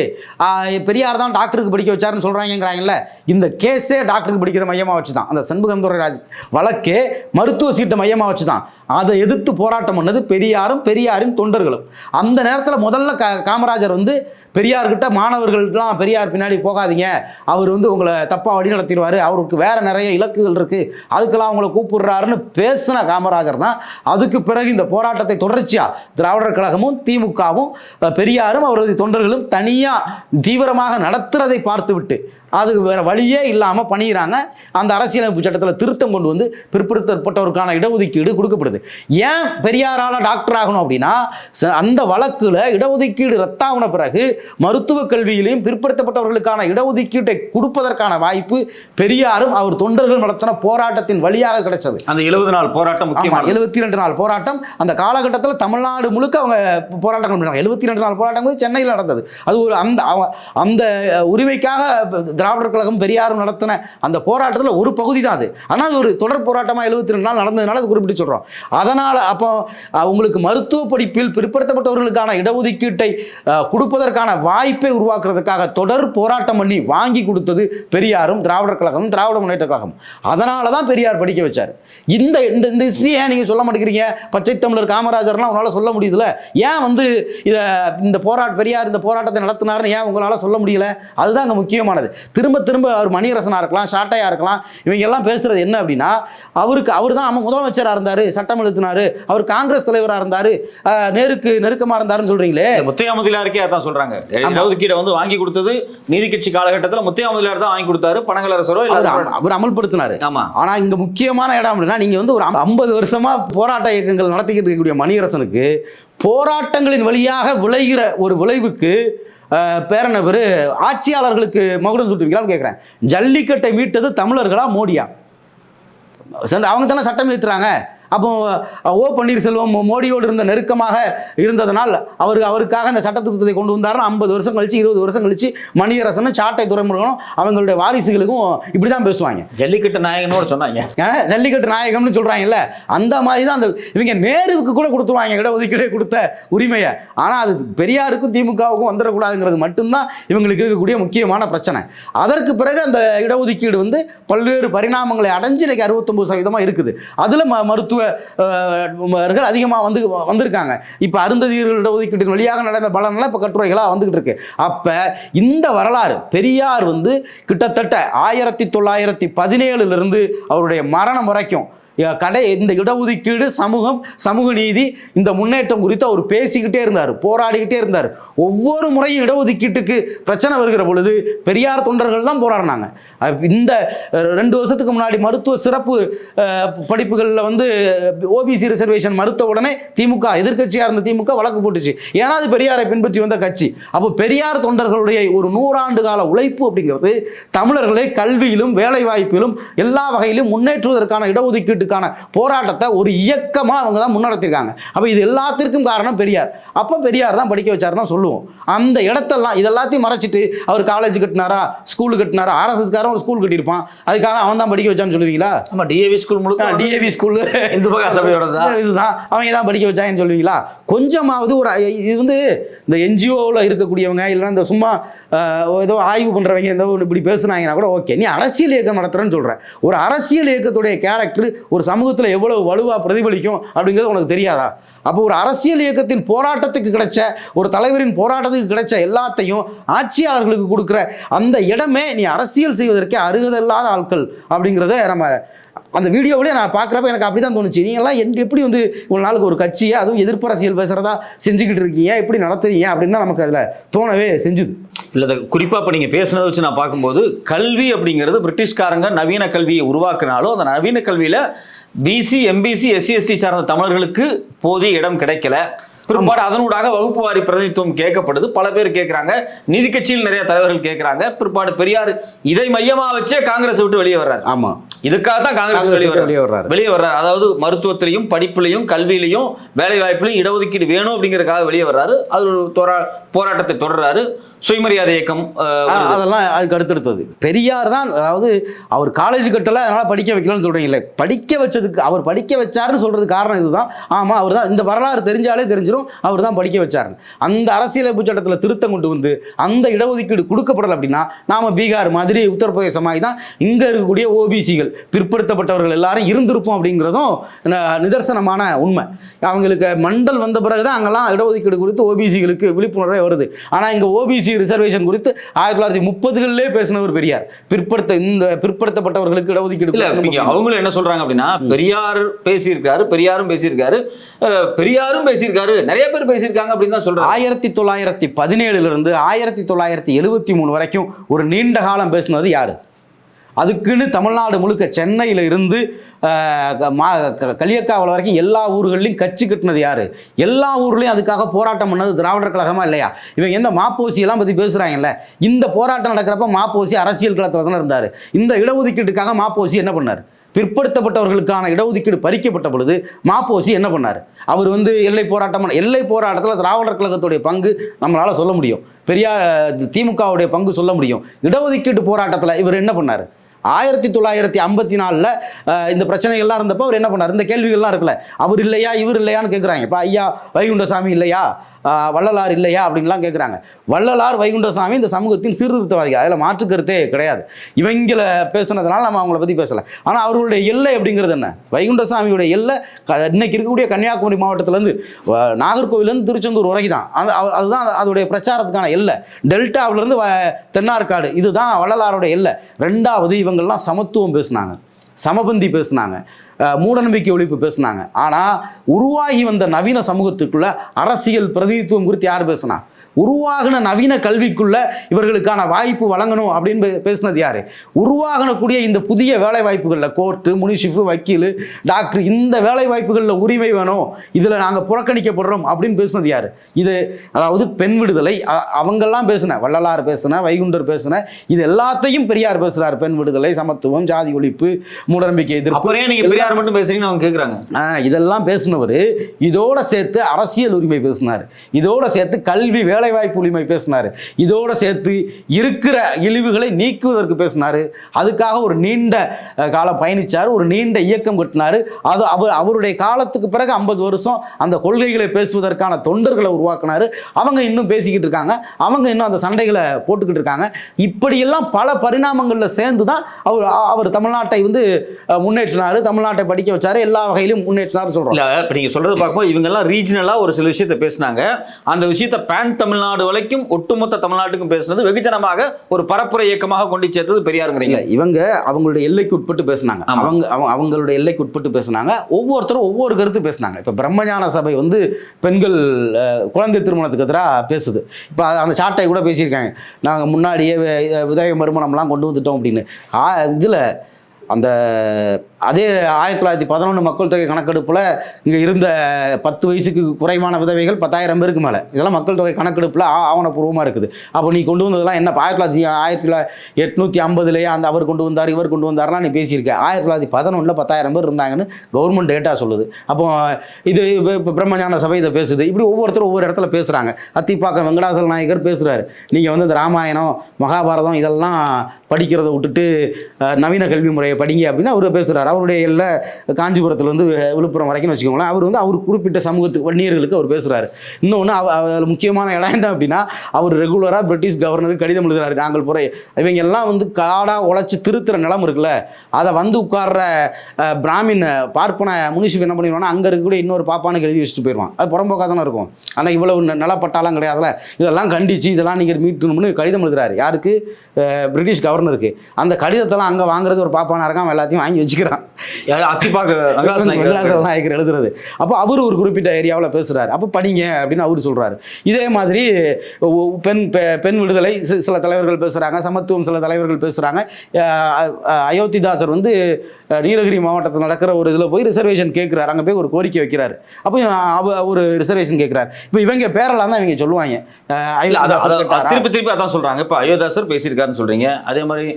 S1: பெரியார் தான் டாக்டருக்கு படிக்க வச்சாருன்னு சொல்றாங்கங்கிறாங்கல்ல. இந்த கேஸே டாக்டருக்கு படிக்கிற மையமா வச்சு தான் அந்த சண்முகம் துரைராஜ் வழக்கே மருத்துவ சீட்டை மையமா வச்சு தான் அதை எதிர்த்து போராட்டம் பண்ணது பெரியாரும் பெரியாரின் தொண்டர்களும். அந்த நேரத்தில் முதல்ல கா காமராஜர் வந்து பெரியார்கிட்ட மாணவர்கள்லாம் பெரியார் பின்னாடி போகாதீங்க. அவர் வந்து உங்களை தப்பாக வழி நடத்திடுவார் அவருக்கு வேற நிறைய இலக்குகள் இருக்கு. அதுக்கெல்லாம் அவங்களை கூப்பிடுறாருன்னு பேசின காமராஜர் தான். அதுக்கு பிறகு இந்த போராட்டத்தை தொடர்ச்சியாக திராவிடர் கழகமும் திமுகவும் பெரியாரும் அவரது தொண்டர்களும் தனியாக தீவிரமாக நடத்துறதை பார்த்துவிட்டு அதுக்கு வேற வழியே இல்லாமல் பண்ணிக்கிறாங்க. அந்த அரசியலமைப்பு சட்டத்தில் திருத்தம் கொண்டு வந்து பிற்படுத்தப்பட்டவருக்கான இடஒதுக்கீடு கொடுக்கப்படுது. ஏன் பெரியாரால டாக்டர் ஆகணும் அப்படின்னா அந்த வழக்குல இடஒதுக்கீடு ரத்தாகின பிறகு மருத்துவ கல்வியிலையும் பிற்படுத்தப்பட்டவர்களுக்கான இடஒதுக்கீட்டை கொடுப்பதற்கான வாய்ப்பு பெரியாரும் அவர் தொண்டர்கள் நடத்தின போராட்டத்தின் வழியாக கிடைச்சது.
S2: அந்த எழுபது நாள் போராட்டம்
S1: ஆமா
S2: முக்கியமான
S1: எழுபத்தி ரெண்டு நாள் போராட்டம். அந்த காலகட்டத்தில் தமிழ்நாடு முழுக்க அவங்க போராட்டங்கள் எழுபத்தி ரெண்டு நாள் போராட்டம் சென்னையில் நடந்தது. அது ஒரு அந்த அவ- அந்த உரிமைக்காக திராவிடர் கழகம் பெரியாரும் நடத்தின அந்த போராட்டத்தில் ஒரு பகுதி தான் அது. ஆனால் அது ஒரு தொடர் போராட்டமாக எழுபத்தி ரெண்டு நாள் நடந்ததுனால அது குறிப்பிட்டு சொல்கிறோம் அதனால் அப்போ உங்களுக்கு மருத்துவ படிப்பில் பிற்படுத்தப்பட்டவர்களுக்கான இடஒதுக்கீட்டை கொடுப்பதற்கான வாய்ப்பை உருவாக்குறதுக்காக தொடர் போராட்டம் பண்ணி வாங்கி கொடுத்தது பெரியாரும் திராவிடர் கழகம் திராவிட முன்னேற்ற கழகம் அதனால தான் பெரியார் படிக்க வச்சார். இந்த இந்த இந்த ஹிஸ்ட்ரி ஏன் நீங்கள் சொல்ல மாட்டேங்கிறீங்க? பச்சை தமிழர் காமராஜர்லாம் உங்களால் சொல்ல முடியுதுல. ஏன் வந்து இதை இந்த போராட்ட பெரியார் இந்த போராட்டத்தை நடத்தினாருன்னு ஏன் உங்களால் சொல்ல முடியல? அதுதான் அங்கே முக்கியமானது. திரும்ப திரும்ப அவர் மணியரசனாக இருக்கலாம் ஷாட்டையாக இருக்கலாம் இவங்க எல்லாம் பேசுறது என்ன அப்படின்னா அவருக்கு அவர் தான் முதலமைச்சராக இருந்தார் சட்டம் எழுத்தினாரு அவர் காங்கிரஸ் தலைவராக இருந்தார் நேருக்கு நெருக்கமாக இருந்தாருன்னு சொல்கிறீங்களே
S2: இந்த முத்தையா முதலியாருக்கே அதான் சொல்றாங்க. இடஒதுக்கீடை வந்து வாங்கி கொடுத்தது நீதி கட்சி காலகட்டத்தில் முத்தையா முதலியார் தான் வாங்கி கொடுத்தாரு பனகலரசரோ
S1: அவர்
S2: இல்ல
S1: அம- அவர் அமல்படுத்தினாரு.
S2: ஆமா.
S1: ஆனா இங்க முக்கியமான இடம் அப்படின்னா நீங்க வந்து ஒரு ஐம்பது வருஷமா போராட்ட இயக்கங்கள் நடத்திக்கிட்டு இருக்கக்கூடிய மணியரசனுக்கு போராட்டங்களின் வழியாக விளைகிற ஒரு விளைவுக்கு பேரன பேர் ஆட்சியாளர்களுக்கு மகுடம் சுட்டுவீங்களான்னு கேட்குறேன் ஜல்லிக்கட்டை மீட்டது தமிழர்களா மோடியா? சரி, அவங்க தானே சட்டம் ஏற்றுறாங்க அப்போ ஓ பன்னீர்செல்வம் மோடியோடு இருந்த நெருக்கமாக இருந்ததனால் அவர் அவருக்காக அந்த சட்ட திருத்தத்தை கொண்டு வந்தாருன்னா ஐம்பது வருஷம் கழிச்சு இருபது வருஷம் கழிச்சு மணியரசனும் சாட்டை துறைமுருகனும் அவங்களுடைய வாரிசுகளுக்கும் இப்படி தான் பேசுவாங்க.
S2: ஜல்லிக்கட்டு நாயகனோட சொன்னாங்க.
S1: ஜல்லிக்கட்டு நாயகம்னு சொல்றாங்கல்ல அந்த மாதிரி தான் அந்த இவங்க நேருவுக்கு கூட கொடுத்துருவாங்க இடஒதுக்கீடு கொடுத்த உரிமையை. ஆனால் அது பெரியாருக்கும் திமுகவுக்கும் வந்துடக்கூடாதுங்கிறது மட்டும்தான் இவங்களுக்கு இருக்கக்கூடிய முக்கியமான பிரச்சனை. அதற்கு பிறகு அந்த இடஒதுக்கீடு வந்து பல்வேறு பரிணாமங்களை அடைஞ்சு இன்னைக்கு அறுபத்தொம்பது சதவீதமாக இருக்குது. அதில் ம மருத்துவ அஹ், அதிகமாக வந்து வந்திருக்காங்க. இப்போ அருந்ததியர்கள் இடஒதுக்கீட்டின் வழியாக நடந்த பலன்லாம் இப்போ கட்டுரைகளாக வந்துக்கிட்டு இருக்கு அப்போ இந்த வரலாறு பெரியார் வந்து கிட்டத்தட்ட ஆயிரத்தி தொள்ளாயிரத்தி பதினேழுலேருந்து அவருடைய மரணம் வரைக்கும் கடை இந்த இடஒதுக்கீடு சமூகம் சமூக நீதி இந்த முன்னேற்றம் குறித்து அவர் பேசிக்கிட்டே இருந்தார் போராடிக்கிட்டே இருந்தார். ஒவ்வொரு முறையும் இடஒதுக்கீட்டுக்கு பிரச்சனை வருகிற பொழுது பெரியார் தொண்டர்கள் தான் போராடினாங்க. இந்த ரெண்டு வருஷத்துக்கு முன்னாடி மருத்துவ சிறப்பு படிப்புகளில் வந்து ஓபிசி ரிசர்வேஷன் மறுத்த உடனே திமுக எதிர்க்கட்சியாக இருந்த திமுக வழக்கு போட்டுச்சு. ஏன்னா அது பெரியாரை பின்பற்றி வந்த கட்சி. அப்போ பெரியார் தொண்டர்களுடைய ஒரு நூறாண்டு கால உழைப்பு அப்படிங்கிறது தமிழர்களை கல்வியிலும் வேலை வாய்ப்பிலும் எல்லா வகையிலும் முன்னேற்றுவதற்கான இடஒதுக்கீட்டுக்கான போராட்டத்தை ஒரு இயக்கமாக அவங்க தான் முன்னெடுத்திருக்காங்க. அப்போ இது எல்லாத்திற்கும் காரணம் பெரியார். அப்போ பெரியார் தான் படிக்க வச்சார் தான் சொல்லுவோம். அந்த இடத்தெல்லாம் இது எல்லாத்தையும் மறைச்சிட்டு அவர் காலேஜ் கட்டினாரா ஸ்கூல் கட்டினாரா ஆர்எஸ்எஸ்காரன் ஒரு ஸ்கூல் கட்டியிருப்பான். அதுக்காக அவன் தான் படிக்க வச்சான்னு சொல்லுவீங்களா?
S2: ஆமா டிஏவி ஸ்கூல் முழுக்க
S1: டிஏவி ஸ்கூலு
S2: இந்து மகா சபையோட தான்
S1: இதுதான். அவங்க தான் படிக்க வச்சாங்கன்னு சொல்லுவீங்களா? கொஞ்சமாவது ஒரு இது வந்து இந்த என்ஜிஓவில் இருக்கக்கூடியவங்க இல்லைன்னா இந்த சும்மா ஏதோ ஆய்வு பண்ணுறவங்க ஏதோ இப்படி பேசுனாங்கன்னா கூட ஓகே நீ அரசியல் இயக்கம் நடத்துறேன்னு சொல்கிறேன் ஒரு அரசியல் இயக்கத்துடைய கேரக்டர் ஒரு சமூகத்தில் எவ்வளவு வலுவாக பிரதிபலிக்கும் அப்படிங்கிறது உனக்கு தெரியாதா? அப்போ ஒரு அரசியல் இயக்கத்தின் போராட்டத்துக்கு கிடைச்ச ஒரு தலைவரின் போராட்டத்துக்கு கிடைச்ச எல்லாத்தையும் ஆட்சியாளர்களுக்கு கொடுக்குற அந்த இடமே நீ அரசியல் செய்வதற்கே அருகதல்லாத ஆட்கள் அப்படிங்கிறத நம்ம அந்த வீடியோவிலே நான் பார்க்குறப்ப எனக்கு அப்படி தான் தோணுச்சு நீங்கள்லாம் என் எப்படி வந்து இவ்வளோ நாளுக்கு ஒரு கட்சியை அதுவும் எதிர்ப்பு அரசியல் பேசுகிறதா செஞ்சுக்கிட்டு இருக்கீங்க? எப்படி நடத்துறீங்க? அப்படின்னு தான் நமக்கு அதில் தோணவே செஞ்சுது.
S2: இல்ல இதை குறிப்பா இப்ப நீங்க பேசுனதை வச்சு நான் பார்க்கும்போது கல்வி அப்படிங்கிறது பிரிட்டிஷ்காரங்க நவீன கல்வியை உருவாக்குனாலும் அந்த நவீன கல்வியில பிசி எம்பிசி எஸ்சி எஸ்டி சார்ந்த தமிழர்களுக்கு போதிய இடம் கிடைக்கல. பிற்பாடு அதனூடாக வகுப்பு வாரி பிரதிநிதித்துவம் கேட்கப்படுது. பல பேர் கேட்கறாங்க. நீதி கட்சியில் நிறைய தலைவர்கள் கேட்கறாங்க. பிற்பாடு பெரியார் இதை மையமா வச்சே காங்கிரஸ் விட்டு வெளியே வர்றாரு.
S1: ஆமாம்
S2: இதுக்காக தான் காங்கிரஸ் வெளியே வர்றாரு.
S1: வெளியே வர்றாரு.
S2: அதாவது மருத்துவத்திலையும் படிப்புலையும் கல்வியிலையும் வேலை வாய்ப்புலையும் இடஒதுக்கீடு வேணும் அப்படிங்கறதுக்காக வெளியே வர்றாரு. அது ஒரு போராட்டத்தை தொடர்றாரு. சுயமரியாதை இயக்கம்.
S1: அதெல்லாம் அதுக்கு அடுத்தடுத்தது. பெரியார் தான் அதாவது அவர் காலேஜ் கட்டல அதனால படிக்க வைக்கலன்னு சொல்றீங்களே படிக்க வச்சதுக்கு அவர் படிக்க வச்சாருன்னு சொல்றது காரணம் இதுதான். ஆமா அவர் தான் இந்த வரலாறு தெரிஞ்சாலே தெரிஞ்சிடும் அவர் தான் படிக்க வச்சாருன்னு அந்த அரசியலமைப்பு சட்டத்தில் திருத்தம் கொண்டு வந்து அந்த இடஒதுக்கீடு கொடுக்கப்படலை அப்படின்னா நாம பீகார் மாதிரி உத்தரப்பிரதேச மாதிரி தான் இங்க இருக்கக்கூடிய ஓபிசிகள் பிற்படுத்தப்பட்டவர்கள் எல்லாரும் இருந்திருப்போம் அப்படிங்கிறதும் நிதர்சனமான உண்மை. அவங்களுக்கு மண்டல் வந்த பிறகு தான் அங்கெல்லாம் இடஒதுக்கீடு குறித்து ஓபிசிகளுக்கு விழிப்புணர்வே வருது. ஆனால் இங்கே ஓபிசி ரிசர்வேஷன் குறித்து ஆயிரத்தி தொள்ளாயிரத்தி முப்பதுகளிலே பேசினவர் பெரியார். பிற்படுத்த இந்த பிற்படுத்தப்பட்டவர்களுக்கு இடஒதுக்கீடு
S2: அவங்களும் என்ன சொல்றாங்க அப்படின்னா பெரியார் பேசியிருக்காரு பெரியாரும் பேசியிருக்காரு. பெரியாரும் பேசியிருக்காரு. நிறைய பேர் பேசியிருக்காங்க அப்படின்னு தான் சொல்றாங்க.
S1: ஆயிரத்தி தொள்ளாயிரத்தி பதினேழுல இருந்து ஆயிரத்தி தொள்ளாயிரத்தி எழுபத்தி மூணு வரைக்கும் ஒரு நீண்ட காலம் பேசுனது யாரு? அதுக்குன்னு தமிழ்நாடு முழுக்க சென்னையில் இருந்து க- மா க- கலியக்காவல் வரைக்கும் எல்லா ஊர்கள்லையும் கட்சி கட்டினது யார்? எல்லா ஊர்லேயும் அதுக்காக போராட்டம் பண்ணது திராவிடர் கழகமா இல்லையா? இவங்க எந்த மாப்போசியெல்லாம் பற்றி பேசுகிறாங்கல்ல இந்த போராட்டம் நடக்கிறப்ப மாப்போசி அரசியல் களத்தில் தானே இருந்தார். இந்த இடஒதுக்கீட்டுக்காக மாப்போசி என்ன பண்ணார்? பிற்படுத்தப்பட்டவர்களுக்கான இடஒதுக்கீடு பறிக்கப்பட்ட பொழுது மாப்போசி என்ன பண்ணார்? அவர் வந்து எல்லை போராட்டம் பண்ண- எல்லை போராட்டத்தில் திராவிடர் கழகத்துடைய பங்கு நம்மளால் சொல்ல முடியும். பெரியார் திமுகவுடைய பங்கு சொல்ல முடியும். இடஒதுக்கீட்டு போராட்டத்தில் இவர் என்ன பண்ணார்? ஆயிரத்தி தொள்ளாயிரத்தி ஐம்பத்தி நாலில் இந்த பிரச்சனைகள்லாம் இருந்தப்போ அவர் என்ன பண்ணார்? இந்த கேள்விகள்லாம் இருக்குல்ல அவர் இல்லையா இவர் இல்லையான்னு கேட்குறாங்க இப்போ ஐயா வைகுண்டசாமி இல்லையா? வள்ளலார் இல்லையா? அப்படின்லாம் கேட்குறாங்க வள்ளலார் வைகுண்டசாமி இந்த சமூகத்தின் சீர்திருத்தவாதி அதில் மாற்றுக்கருத்தே கிடையாது. இவங்கள பேசுனதுனால நம்ம அவங்கள பற்றி பேசலை. ஆனால் அவர்களுடைய எல்லை அப்படிங்கிறது என்ன? வைகுண்டசாமியுடைய எல்லை க- இன்னைக்கு இருக்கக்கூடிய கன்னியாகுமரி மாவட்டத்திலேருந்து நாகர்கோவிலேருந்து திருச்செந்தூர் வரைக்கும் தான் அது அதுதான் அதோடைய பிரச்சாரத்துக்கான எல்லை. டெல்டாவிலேருந்து தென்னார்காடு இதுதான் வள்ளலாருடைய எல்லை. ரெண்டாவது இவங்க இவங்கெல்லாம் சமத்துவம் பேசுனாங்க. சமபந்தி பேசுனாங்க. மூடநம்பிக்கை ஒழிப்பு பேசுனாங்க. ஆனால் உருவாகி வந்த நவீன சமூகத்துக்குள்ள அரசியல் பிரதிநிதித்துவம் குறித்து யார் பேசுனா? உருவாகின நவீன கல்விக்குள்ள இவர்களுக்கான வாய்ப்பு வழங்கணும் அப்படின்னு பேசுனது யாரு? உருவாகக்கூடிய இந்த புதிய வேலை வாய்ப்புகளில் கோர்ட்டு முனிஷிஃபு வக்கீல் டாக்டர் இந்த வேலை வாய்ப்புகளில் உரிமை வேணும். இதில் நாங்கள் புறக்கணிக்கப்படுறோம் அப்படின்னு பேசுனது யாரு? இது அதாவது பெண் விடுதலை அவங்கெல்லாம் பேசுன வள்ளலார் பேசுன வைகுண்டர் பேசுன இது எல்லாத்தையும் பெரியார் பேசுறாரு. பெண் விடுதலை சமத்துவம் ஜாதி ஒழிப்பு மூடநம்பிக்கை எதிர்ப்பு.
S2: அப்புறம் ஏன் நீங்க பெரியார் மட்டும் பேசுறீங்கன்னு அவங்க கேக்குறாங்க.
S1: ஆ, இதெல்லாம் பேசினவர் இதோட சேர்த்து அரசியல் உரிமை பேசினார். இதோட சேர்த்து கல்வி வேலைவாய்ப்பு உரிமை பேசினார். இதோடு சேர்த்து இருக்கிற இழிவுகளை நீக்குவதற்கு பேசினார். அதுக்காக ஒரு நீண்ட காலம் பயணித்தார் ஒரு நீண்ட இயக்கம் கட்டினார். அது அவர் அவருடைய காலத்துக்கு பிறகு ஐம்பது வருஷம் அந்த கொள்கைகளை பேசுவதற்கான தொண்டர்களை உருவாக்கினார். அவங்க இன்னும் பேசிக்கிட்டு இருக்காங்க. அவங்க இன்னும் அந்த சண்டைகளை போட்டுக்கிட்டு இருக்காங்க. இப்படியெல்லாம் பல பரிணாமங்களில் சேர்ந்து தான் அவர் அவர் தமிழ்நாட்டை வந்து முன்னேற்றினார். தமிழ்நாட்டை படிக்க வச்சார். எல்லா வகையிலும் முன்னேற்றினார்
S2: சொல்கிறோம் இப்போ நீங்கள் சொல்கிறது பார்க்கும்போது இவங்கெல்லாம் எல்லாம் ஒரு சில விஷயத்தை பேசினாங்க. அந்த விஷயத்தை பேன் தமிழ் தமிழ்நாடு வரைக்கும் ஒட்டுமொத்த தமிழ்நாட்டுக்கும் பேசுனது வெகுஜனமாக ஒரு பரப்புரை இயக்கமாக கொண்டு சேர்த்தது பெரியாருங்கிறீங்க.
S1: இவங்க அவங்களுடைய எல்லைக்கு உட்பட்டு பேசுனாங்க. அவங்க அவங்க- அவங்களுடைய எல்லைக்கு உட்பட்டு பேசுனாங்க. ஒவ்வொருத்தரும் ஒவ்வொரு கருத்து பேசுனாங்க. இப்போ பிரம்மஞான சபை வந்து பெண்கள் குழந்தை திருமணத்துக்கு எதிராக பேசுது. இப்போ அந்த சாட்டை கூட பேசியிருக்காங்க. நாங்கள் முன்னாடியே வி- விதவை மறுமணம்லாம் கொண்டு வந்துட்டோம் அப்படின்னு. இதில் அந்த அதே ஆயிரத்தி தொள்ளாயிரத்தி பதினொன்று மக்கள் தொகை கணக்கெடுப்பில் இங்கே இருந்த பத்து வயசுக்கு குறைவான விதவைகள் பத்தாயிரம் பேருக்கு மேலே. இதெல்லாம் மக்கள் தொகை கணக்கெடுப்பில் ஆ- ஆவணப்பூர்வமாக இருக்குது. அப்போ நீ கொண்டு வந்ததெல்லாம் என்ன? ஆயிரத்தி தொள்ளாயிரத்தி ஆயிரத்தி தொள்ளாயிரத்தி எட்நூற்றி ஐம்பதுலேயே அந்த அவர் கொண்டு வந்தார் இவர் கொண்டு வந்தார்லாம் நீ பேசியிருக்க. ஆயிரத்தி தொள்ளாயிரத்தி பதினொன்றில் பத்தாயிரம் பேர் இருந்தாங்கன்னு கவர்மெண்ட் டேட்டா சொல்லுது. அப்போ இது இப்போ பிரம்மஞான சபை இதை பேசுது. இப்படி ஒவ்வொருத்தரும் ஒவ்வொரு இடத்துல பேசுகிறாங்க அத்திப்பாக்கம் வெங்கடாசல நாயகர் பேசுகிறாரு நீங்கள் வந்து இந்த ராமாயணம் மகாபாரதம் இதெல்லாம் படிக்கிறதை விட்டுட்டு நவீன கல்வி முறையை படிங்க அப்படின்னு அவர் பேசுகிறார் அவருடைய எல்லை காஞ்சிபுரத்துல விழுப்புரம் வரைக்கும் வச்சுக்கோங்களேன் அவர் வந்து அவர் குறிப்பிட்ட சமூகத்துக்கு வன்னியர்களுக்கு அவர் பேசுகிறாரு இன்னொன்று அதில் முக்கியமான இடம் என்ன அப்படின்னா அவர் ரெகுலராக பிரிட்டிஷ் கவர்னருக்கு கடிதம் எழுதுகிறாரு நாங்கள் புற இவங்க எல்லாம் வந்து காடாக உழைச்சி திருத்துற நிலம் இருக்குல்ல அதை வந்து உட்கார்ற பிராமின் பார்ப்பன முனிஷிப் என்ன பண்ணிடுவான்னா அங்கே இருக்கக்கூடிய இன்னொரு பாப்பானுக்கு எழுதி வச்சுட்டு போயிடுவான். அது புறம்போக்காக தானே இருக்கும். ஆனால் இவ்வளவு நிலப்பட்டாலாம் கிடையாதுல இதெல்லாம் கண்டிச்சு இதெல்லாம் நீங்கள் மீட்டணும்னு கடிதம் எழுதுறாரு. யாருக்கு? பிரிட்டிஷ் கவர்னருக்கு அந்த கடிதத்தெல்லாம் அங்கே வாங்குறது ஒரு பாப்பானா இருக்கான் அவன் எல்லாத்தையும் வாங்கி வச்சுக்கிறான்.
S2: யாரு
S1: வெங்கடாசல நாயக்கர் எழுதுறது. அப்போ அவர் ஒரு குறிப்பிட்ட ஏரியாவில் பேசுறாரு. அப்போ படிங்க அப்படின்னு அவர் சொல்றாரு. இதே மாதிரி பெண் பெண் விடுதலை சில தலைவர்கள் பேசுறாங்க சமத்துவம் சில தலைவர்கள் பேசுறாங்க. அயோத்திதாசர் வந்து நீலகிரி மாவட்டத்தில் நடக்கிற ஒரு இதில் போய் ரிசர்வேஷன் கேட்குறாரு அங்கே போய் ஒரு கோரிக்கை வைக்கிறாரு. அப்போ அவ ஒரு ரிசர்வேஷன் கேட்குறாரு இப்போ இவங்க பேரெல்லாம் தான் இவங்க சொல்லுவாங்க?
S2: திருப்பி திருப்பி அதான் சொல்றாங்க. இப்ப அயோத்தாசர் பேசியிருக்காருன்னு சொல்றீங்க. அதே மாதிரி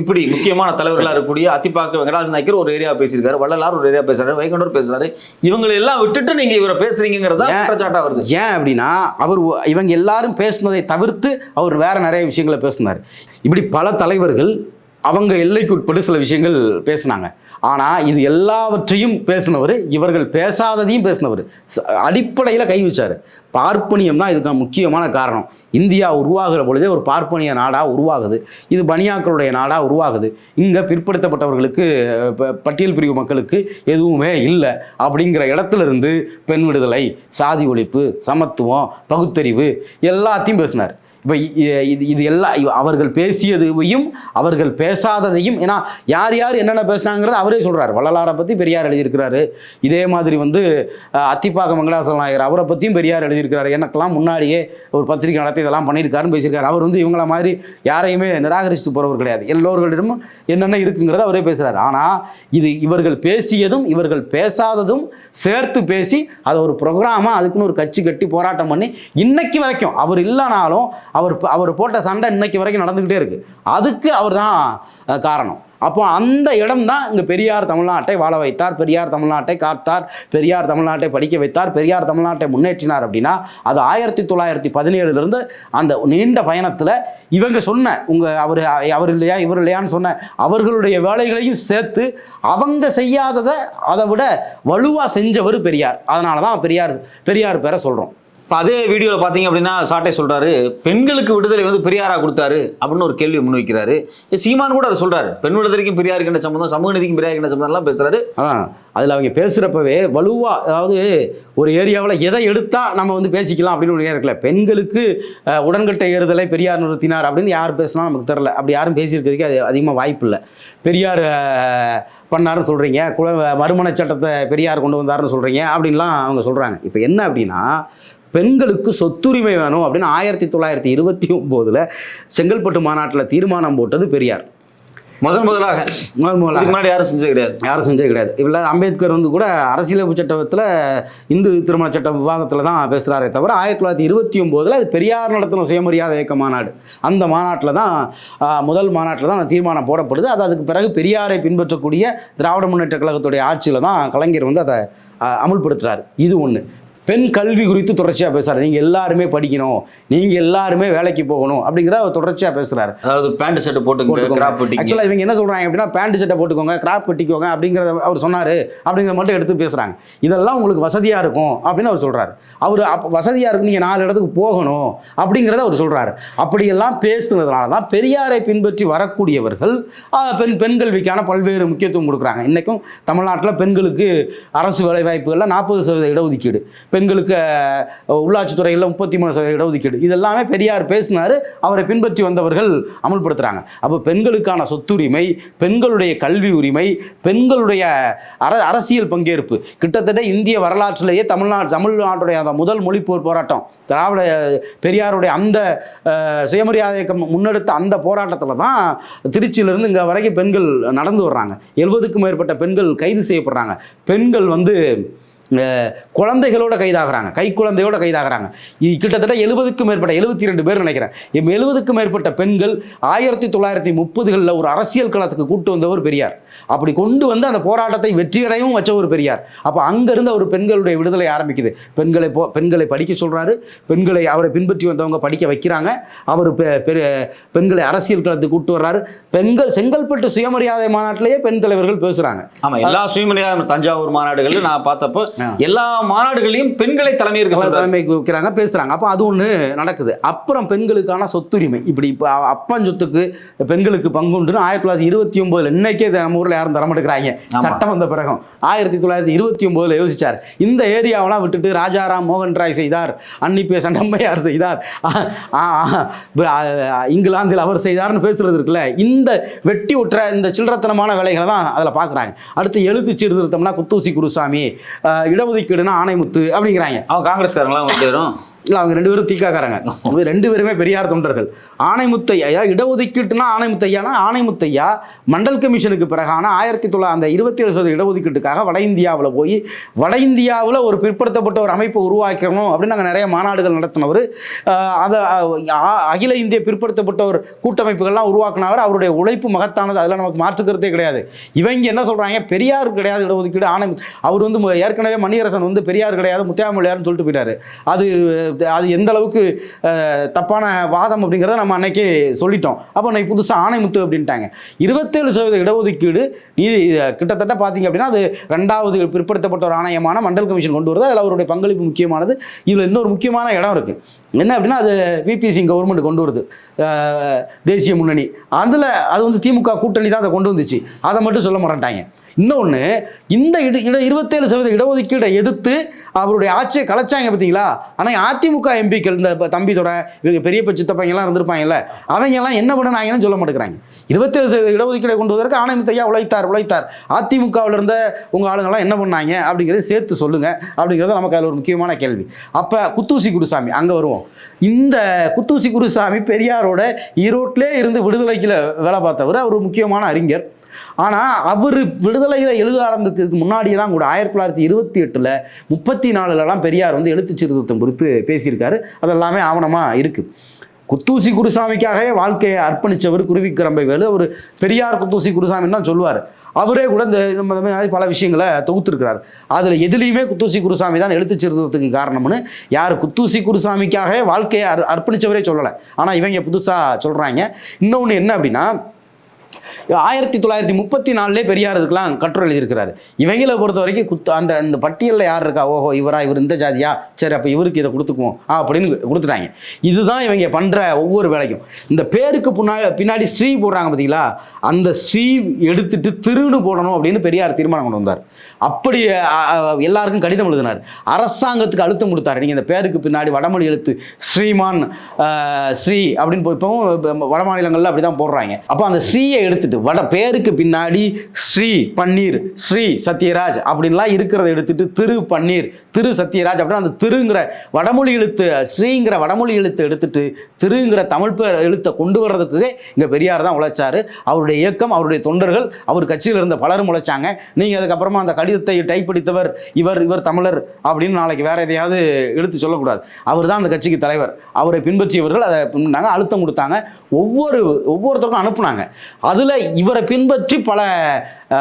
S2: இப்படி முக்கியமான தலைவர்களா இருக்கக்கூடிய அத்திப்பாக்க வெங்கடாஜ நாயக்கர் ஒரு ஏரியா பேசியிருக்காரு வள்ளலார் ஒரு ஏரியா பேசுறாரு வைகுண்டர் பேசுறாரு. இவங்களை எல்லாம் விட்டுட்டு நீங்க இவரை பேசுறீங்கிறதா? குற்றச்சாட்டா வருது?
S1: ஏன் அப்படின்னா அவர் இவங்க எல்லாரும் பேசுனதை தவிர்த்து அவர் வேற நிறைய விஷயங்களை பேசினார். இப்படி பல தலைவர்கள் அவங்க எல்லைக்கு உட்பட்டு சில விஷயங்கள் பேசினாங்க. ஆனால் இது எல்லாவற்றையும் பேசினவர் இவர்கள் பேசாததையும் பேசினவர். அடிப்படையில் கை வச்சார். பார்ப்பனியம் தான் இதுக்கு முக்கியமான காரணம். இந்தியா உருவாகிற பொழுதே ஒரு பார்ப்பனிய நாடாக உருவாகுது. இது பனியாக்களுடைய நாடாக உருவாகுது. இங்கே பிற்படுத்தப்பட்டவர்களுக்கு ப- பட்டியல் பிரிவு மக்களுக்கு எதுவுமே இல்லை அப்படிங்கிற இடத்துல இருந்து பெண் விடுதலை சாதி ஒழிப்பு சமத்துவம் பகுத்தறிவு எல்லாத்தையும் பேசினார். இப்போ இது இது எல்லாம் அவர்கள் பேசியதையும் அவர்கள் பேசாததையும் ஏன்னா யார் யார் என்னென்ன பேசினாங்கிறத அவரே சொல்கிறார் வள்ளலாரை பற்றி பெரியார் எழுதியிருக்கிறாரு. இதே மாதிரி வந்து அஹ், அத்திப்பாக்க மங்களாசல நாயகர் அவரை பற்றியும் பெரியார் எழுதியிருக்கிறாரு. எனக்கெல்லாம் முன்னாடியே ஒரு பத்திரிக்கை நடத்தி இதெல்லாம் பண்ணியிருக்காருன்னு பேசியிருக்காரு. அவர் வந்து இவங்கள மாதிரி யாரையுமே நிராகரிச்சுட்டு போகிறவர் கிடையாது. எல்லோர்களிடமும் என்னென்ன இருக்குங்கிறத அவரே பேசுகிறார் ஆனால் இது இவர்கள் பேசியதும் இவர்கள் பேசாததும் சேர்த்து பேசி அதை ஒரு ப்ரோக்ராமாக அதுக்குன்னு ஒரு கட்சி கட்டி போராட்டம் பண்ணி இன்னைக்கு வரைக்கும் அவர் இல்லைனாலும் அவர் அவர் போட்ட சண்டை இன்னைக்கு வரைக்கும் நடந்துக்கிட்டே இருக்குது அதுக்கு அவர் தான் காரணம். அப்போ அந்த இடம் தான் இங்கே பெரியார் தமிழ்நாட்டை வாழ வைத்தார். பெரியார் தமிழ்நாட்டை காத்தார். பெரியார் தமிழ்நாட்டை படிக்க வைத்தார். பெரியார் தமிழ்நாட்டை முன்னேற்றினார் அப்படின்னா அது ஆயிரத்தி தொள்ளாயிரத்தி பதினேழுலேருந்து அந்த நீண்ட பயணத்தில் இவங்க சொன்ன உங்கள் அவர் அவர் இல்லையா இவர் இல்லையான்னு சொன்ன அவர்களுடைய வேலைகளையும் சேர்த்து அவங்க செய்யாததை அதை விட வலுவாக செஞ்சவர் பெரியார். அதனால தான் பெரியார் பெரியார் பேரை சொல்கிறோம்
S2: இப்போ அதே வீடியோவில் பார்த்தீங்க அப்படின்னா சாட்டை சொல்கிறாரு பெண்களுக்கு விடுதலை வந்து பெரியாரா கொடுத்தாரு? அப்படின்னு ஒரு கேள்வி முன்வைக்கிறாரு இது சீமான் கூட அதை சொல்கிறாரு பெண் விடுதலைக்கும் பெரியாருக்கு என்ன சம்பந்தம்? சமூக நீதிக்கும் பெரியாருக்கு என்ன சம்பந்தம்லாம்
S1: பேசுகிறாரு அதில் அவங்க பேசுகிறப்பவே வலுவாக அதாவது ஒரு ஏரியாவில் எதை எடுத்தால் நம்ம வந்து பேசிக்கலாம் அப்படின்னு ஒன்று இருக்கல பெண்களுக்கு உடன்கட்டை ஏறுதலை பெரியார் நிறுத்தினார் அப்படின்னு யார் பேசினா நமக்கு தெரில அப்படி யாரும் பேசியிருக்கிறதுக்கு அது அதிகமாக வாய்ப்பு இல்லை. பெரியார் பண்ணாருன்னு சொல்கிறீங்க குல மறுமண சட்டத்தை பெரியார் கொண்டு வந்தாருன்னு சொல்கிறீங்க அப்படின்லாம் அவங்க சொல்கிறாங்க இப்போ என்ன அப்படின்னா பெண்களுக்கு சொத்துரிமை வேணும் அப்படின்னு ஆயிரத்தி தொள்ளாயிரத்தி இருபத்தி ஒம்போதில் செங்கல்பட்டு மாநாட்டில் தீர்மானம் போட்டது பெரியார்.
S2: முதன் முதலாக.
S1: முதல் முதலாக.
S2: முன்னாடி யாரும் செஞ்சது கிடையாது.
S1: யாரும் செஞ்சது கிடையாது. இவ்வளோ அம்பேத்கர் வந்து கூட அரசியலமைப்பு சட்டத்தில் இந்து திருமண சட்ட விவாதத்தில் தான் பேசுகிறாரே தவிர ஆயிரத்தி தொள்ளாயிரத்தி இருபத்தி ஒம்போதில் அது பெரியார் நடத்தின சுயமரியாதை இயக்க மாநாடு. அந்த மாநாட்டில் தான் முதல் மாநாட்டில் தான் அந்த தீர்மானம் போடப்படுது. அது அதுக்கு பிறகு பெரியாரை பின்பற்றக்கூடிய திராவிட முன்னேற்ற கழகத்துடைய ஆட்சியில் தான் கலைஞர் வந்து அதை ஆ, அமுல்படுத்துறாரு. இது ஒன்று பெண் கல்வி குறித்து தொடர்ச்சியாக பேசுகிறார் நீங்கள் எல்லாருமே படிக்கணும். நீங்கள் எல்லாருமே வேலைக்கு போகணும் அப்படிங்கிற அவர் தொடர்ச்சியாக பேசுகிறாரு
S2: அதாவது பேண்ட் ஷர்ட் போட்டுக்கோங்க கிராப்
S1: ஆக்சுவலாக இவங்க என்ன சொல்கிறாங்க அப்படின்னா பேண்ட் சட்டை போட்டுக்கோங்க கிராப் வெட்டிக்கோங்க அப்படிங்கிறத அவர் சொன்னார் அப்படிங்கிறத மட்டும் எடுத்து பேசுகிறாங்க இதெல்லாம் உங்களுக்கு வசதியாக இருக்கும் அப்படின்னு அவர் சொல்கிறாரு அவர் அப்போ வசதியாக இருக்கும் நீங்கள் நாலு இடத்துக்கு போகணும் அப்படிங்கிறத அவர் சொல்கிறாரு அப்படியெல்லாம் பேசுனதுனால தான் பெரியாரை பின்பற்றி வரக்கூடியவர்கள் பெண் பெண் கல்விக்கான பல்வேறு முக்கியத்துவம் கொடுக்குறாங்க. இன்றைக்கும் தமிழ்நாட்டில் பெண்களுக்கு அரசு வேலைவாய்ப்புகளில் நாற்பது சதவீத இடஒதுக்கீடு. பெண்களுக்கு உள்ளாட்சித்துறையில் முப்பத்தி மூணு சதவீத இடஒதுக்கீடு இதெல்லாமே பெரியார் பேசினார் அவரை பின்பற்றி வந்தவர்கள் அமல்படுத்துகிறாங்க அப்போ பெண்களுக்கான சொத்துரிமை பெண்களுடைய கல்வி உரிமை பெண்களுடைய அர அரசியல் பங்கேற்பு. கிட்டத்தட்ட இந்திய வரலாற்றிலேயே தமிழ்நாடு தமிழ்நாட்டுடைய அந்த முதல் மொழிப்போர் போராட்டம். திராவிட பெரியாருடைய அந்த சுயமரியாதை இயக்கம் முன்னெடுத்த அந்த போராட்டத்தில் தான் திருச்சியிலிருந்து இங்கே வரைக்கும் பெண்கள் நடந்து வர்றாங்க. எழுபதுக்கும் மேற்பட்ட பெண்கள் கைது செய்யப்படுறாங்க. பெண்கள் வந்து குழந்தைகளோட கைதாகிறாங்க. கை குழந்தையோட கைதாகிறாங்க. இது கிட்டத்தட்ட எழுபதுக்கும் மேற்பட்ட எழுபத்தி ரெண்டு பேர் நினைக்கிறேன். இப்போ எழுபதுக்கும் மேற்பட்ட பெண்கள் ஆயிரத்தி தொள்ளாயிரத்தி முப்பதுகளில் ஒரு அரசியல் களத்துக்கு கூட்டு வந்தவர் பெரியார். அப்படி கொண்டு வந்து அந்த போராட்டத்தை வெற்றியடையவும் வச்சவர் பெரியார். அப்போ அங்கேருந்து அவர் பெண்களுடைய விடுதலை ஆரம்பிக்குது. பெண்களை போ பெண்களை படிக்க சொல்கிறாரு பெண்களை அவரை பின்பற்றி வந்தவங்க படிக்க வைக்கிறாங்க. அவர் பெ- பெரு- பெண்களை அரசியல் களத்துக்கு கூட்டு வர்றாரு. பெண்கள் செங்கல்பட்டு சுயமரியாதை மாநாட்டிலேயே பெண் தலைவர்கள் பேசுகிறாங்க
S2: ஆமாம் எல்லா சுயமரியாதை தஞ்சாவூர் மாநாடுகளில் நான் பார்த்தப்போ எல்லா மாநாடுகளையும் பெண்களை தலைமை இருக்க
S1: கலா
S2: சொல்றாரு.
S1: தலைமைக்கு வைக்கிறாங்க பேசுகிறாங்க அப்போ அது ஒன்று நடக்குது. அப்புறம் பெண்களுக்கான சொத்துரிமை. இப்படி இப்போ அப்பன் சொத்துக்கு பெண்களுக்கு பங்குண்டுன்னு ஆயிரத்தி தொள்ளாயிரத்தி இருபத்தி ஒம்போதில் இன்னைக்கே நம்ம ஊரில் யாரும் தரமாட்டேங்கிறாங்க. சட்டம் வந்த பிறகும். ஆயிரத்தி தொள்ளாயிரத்தி இருபத்தி ஒம்போதில் யோசிச்சார். இந்த ஏரியாவெல்லாம் விட்டுட்டு ராஜாராம் மோகன் ராய் செய்தார். அன்னிப்பே சண்டம்மையார் செய்தார். இங்கிலாந்தில் அவர் செய்தார்னு பேசுறது இருக்குல்ல. இந்த வெட்டி விட்டுற இந்த சில்லறத்தனமான வேலைகளை தான் அதில் பார்க்குறாங்க அடுத்து எழுத்து சீர்திருத்தம்னா குத்தூசி குருசாமி. இடஒதுக்கீடுனா ஆணைமுத்து அப்படிங்கிறாங்க.
S2: அவன் காங்கிரஸ்காரங்களாம் வந்து சேரும்
S1: இல்லை அவங்க ரெண்டு பேரும் தீக்காக்காரங்க. ரெண்டு பேருமே பெரியார் தொண்டர்கள். ஆணைமுத்தையா இடஒதுக்கீட்டுனா ஆணைமுத்தையானா ஆணைமுத்தையா? மண்டல் கமிஷனுக்கு பிறகான ஆயிரத்தி தொள்ளாயிரத்தி அந்த இருபத்தி ஏழு சதவீத இடஒதுக்கீட்டுக்காக வட இந்தியாவில் போய் வட இந்தியாவில் ஒரு பிற்படுத்தப்பட்ட ஒரு அமைப்பை உருவாக்கணும் அப்படின்னு நாங்கள் நிறைய மாநாடுகள் நடத்தினவர். அதை அகில இந்திய பிற்படுத்தப்பட்ட ஒரு கூட்டமைப்புகள்லாம் உருவாக்குனவர் அவருடைய உழைப்பு மகத்தானது அதில் நமக்கு மாற்றுக்கிறதே கிடையாது. இவங்க என்ன சொல்கிறாங்க பெரியார் கிடையாது இடஒதுக்கீடு ஆணை அவர் வந்து ஏற்கனவே மணியரசன் வந்து பெரியார் கிடையாது முத்தியாமொழியார்னு சொல்லிட்டு போயிட்டாரு. அது அது எந்த அளவுக்கு தப்பான வாதம் அப்படிங்கிறத நம்ம அன்னைக்கு சொல்லிட்டோம். அப்போ அன்னைக்கு புதுசாக ஆணைமுத்து அப்படின்ட்டாங்க. இருபத்தேழு சதவீத இடஒதுக்கீடு நீதி கிட்டத்தட்ட பார்த்தீங்க அப்படின்னா அது ரெண்டாவது பிற்படுத்தப்பட்ட ஒரு ஆணையமான மண்டல் கமிஷன் கொண்டு வருது. அதில் அவருடைய பங்களிப்பு முக்கியமானது. இதில் இன்னொரு முக்கியமான இடம் இருக்குது என்ன அப்படின்னா அது விபி சிங் கவர்மெண்ட் கொண்டு வருது. தேசிய முன்னணி. அதில் அது வந்து திமுக கூட்டணி தான் அதை கொண்டு வந்துச்சு. அதை மட்டும் சொல்ல மாட்டாங்க இன்னொன்று இந்த இட இட இருபத்தேழு சதவீத இடஒதுக்கீடை எதிர்த்து அவருடைய ஆட்சியை கலைச்சாங்க பார்த்தீங்களா ஆனால் அதிமுக எம்பிக்கள் இந்த தம்பி தொடர் இவங்க பெரிய சித்தப்பைங்கெல்லாம் இருந்திருப்பாங்கல்ல அவங்கெல்லாம் என்ன பண்ணாங்கன்னு சொல்ல மாட்டேங்கிறாங்க. இருபத்தேழு சதவீத இடஒதுக்கீடை கொண்டு வருவதற்கு ஆணையத்தையா உழைத்தார் உழைத்தார். அதிமுகவில் இருந்த உங்கள் ஆளுங்கெல்லாம் என்ன பண்ணாங்க? அப்படிங்கிறத சேர்த்து சொல்லுங்க. அப்படிங்கிறது நமக்கு அதில் ஒரு முக்கியமான கேள்வி. அப்போ குத்தூசி குருசாமி அங்கே வருவோம். இந்த குத்தூசி குருசாமி பெரியாரோட ஈரோட்டிலே இருந்து விடுதலைக்கில் வேலை பார்த்தவர் அவர் முக்கியமான அறிஞர். ஆனால் அவர் விடுதலையில் எழுத ஆரம்பித்ததுக்கு முன்னாடியெல்லாம் கூட ஆயிரத்தி தொள்ளாயிரத்தி இருபத்தி எட்டில் முப்பத்தி நாலுலலாம் பெரியார் வந்து எழுத்துச் சீர்திருத்தம் குறித்து பேசியிருக்காரு. அதெல்லாமே ஆவணமாக இருக்குது குத்தூசி குருசாமிக்காகவே வாழ்க்கையை அர்ப்பணித்தவர் குருவிக்கிரம்பை வேலு அவர் பெரியார் குத்தூசி குருசாமின்னு தான் சொல்லுவார். அவரே கூட இந்த இந்த மாதிரி பல விஷயங்களை தொகுத்துருக்கிறார். அதில் எதுலேயுமே குத்தூசி குருசாமி தான் எழுத்துச் சீர்திருத்தத்துக்கு காரணம்னு யார் குத்தூசி குருசாமிக்காகவே வாழ்க்கையை அர் அர்ப்பணித்தவரே சொல்லலை. ஆனால் இவங்க புதுசாக சொல்கிறாங்க இன்னொன்று என்ன அப்படின்னா ஆயிரத்தி தொள்ளாயிரத்தி முப்பத்தி நாலுலேயே பெரியார் இதுக்கெல்லாம் கட்டுரை எழுதியிருக்கிறாரு. இவங்களை பொறுத்த வரைக்கும் குத்து அந்த இந்த பட்டியலில் யார் இருக்கா? ஓஹோ இவரா இவர் இந்த ஜாதியா? சரி அப்போ இவருக்கு இதை கொடுத்துக்குவோம். ஆ அப்படின்னு கொடுத்துட்டாங்க. இதுதான் இவங்க பண்ணுற ஒவ்வொரு வேலைக்கும். இந்த பேருக்கு பின்னாடி பின்னாடி ஸ்ரீ போடுறாங்க பார்த்தீங்களா அந்த ஸ்ரீ எடுத்துட்டு திருடு போடணும் அப்படின்னு பெரியார் தீர்மானம் கொண்டு வந்தார். அப்படி எல்லாருக்கும் கடிதம் எழுதினார். அரசாங்கத்துக்கு அழுத்தம் கொடுத்தாரு. நீங்கள் இந்த பேருக்கு பின்னாடி வடமொழி எழுத்து ஸ்ரீமான் ஸ்ரீ அப்படின்னு போய் இப்போவும் வட மாநிலங்களில் அப்படி தான் போடுறாங்க. அப்போ அந்த ஸ்ரீயை எடுத்துட்டு வட பேருக்கு பின்னாடி ஸ்ரீ பன்னீர் ஸ்ரீ சத்யராஜ் அப்படின்லாம் இருக்கிறத எடுத்துட்டு திரு பன்னீர் திரு சத்யராஜ் அப்படின்னா அந்த திருங்கிற வடமொழி எழுத்து ஸ்ரீங்கிற வடமொழி எழுத்து எடுத்துட்டு திருங்கிற தமிழ் பேர் எழுத்தை கொண்டு வர்றதுக்கு இங்கே பெரியார் தான் உழைச்சாரு. அவருடைய இயக்கம் அவருடைய தொண்டர்கள் அவர் கட்சியில் இருந்த பலரும் உழைச்சாங்க. நீங்கள் அதுக்கப்புறமா அந்த கடிதத்தை டைப் அடித்தவர் இவர் இவர் தமிழர் அப்படின்னு நாளைக்கு வேற எதையாவது எடுத்து சொல்லக்கூடாது. அவர் தான் அந்த கட்சிக்கு தலைவர். அவரை பின்பற்றியவர்கள் அதை பின்னாங்க அழுத்தம் கொடுத்தாங்க. ஒவ்வொரு ஒவ்வொருத்தருக்கும் அனுப்புனாங்க. அதில் இவரை பின்பற்றி பல